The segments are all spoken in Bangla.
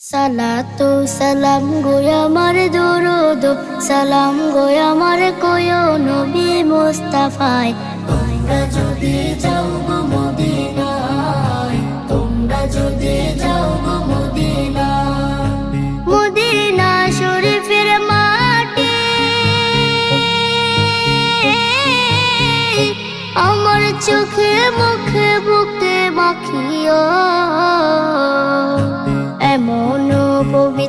সালাতু সালাম গোয় দরুদ, সালাম গোয় আমার কোয় নবী মুস্তাফায়। তোমরা যদি যাও গো মদিনায়, তোমরা যদি যাও গো মদিনা শরীফের মাটি, আমার চোখে মুখে বুকে মাখিও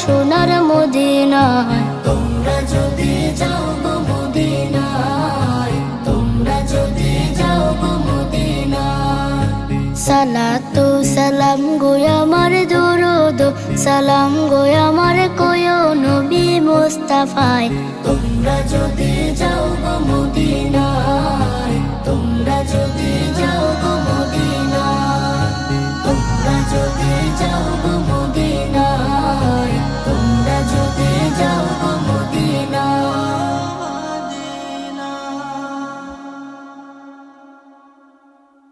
সোনার মদিনায় তোমরা যদি যাও গো মদিনায় তোমরা যদি যাও গো মদিনায়। সালাতু সালাম গোয় আমার দরুদ সালাম গোয় আমার কোয় নবী মুস্তাফায়। তোমরা যদি যাও গো মদিনায় তোমরা যদি যাও গো মদিনায়। তোমরা যদি যাও গো